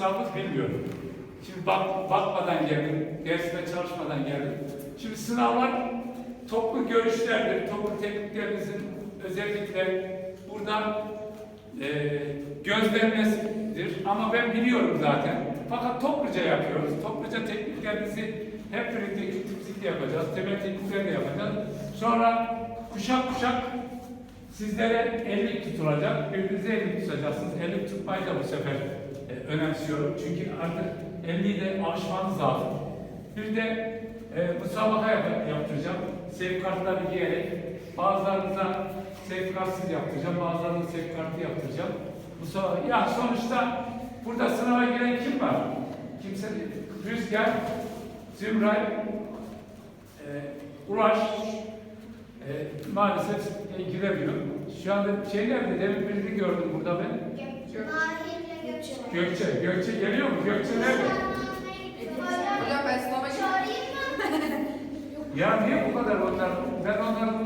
sınavımız bilmiyorum. Şimdi bak, bakmadan geldim, dersine çalışmadan geldim. Şimdi sınavlar toplu görüşlerdir, toplu tekniklerimizin özellikle burada e, gözlemlesidir. Ama ben biliyorum zaten. Fakat topluca yapıyoruz. Topluca tekniklerimizi hep birlikte kütüpsikle yapacağız. Temel teknikleri de yapacağız. Sonra kuşak kuşak sizlere ellik tutulacak. Birbirinize ellik tutacaksınız. Ellik tutmayı da bu sefer e, önemsiyorum. Çünkü artık 50'yi de alışmanız lazım. Bir de e, musabaka yap- yaptıracağım. Safekartları giyerek bazılarınıza safekartsız yaptıracağım. Bazılarına safekartı yaptıracağım. Musabaka. Ya sonuçta burada sınava giren kim var? Kimse değil. Rüzgar, Zümray, e, Ulaş, e, maalesef e, giremiyor. Şu anda şeyler de demin birini gördüm burada ben. Gökçe. Gökçe, Gökçe geliyor mu? Gökçe nerede? Hocam ben sınava? Ya niye bu kadar onlar? Ben onları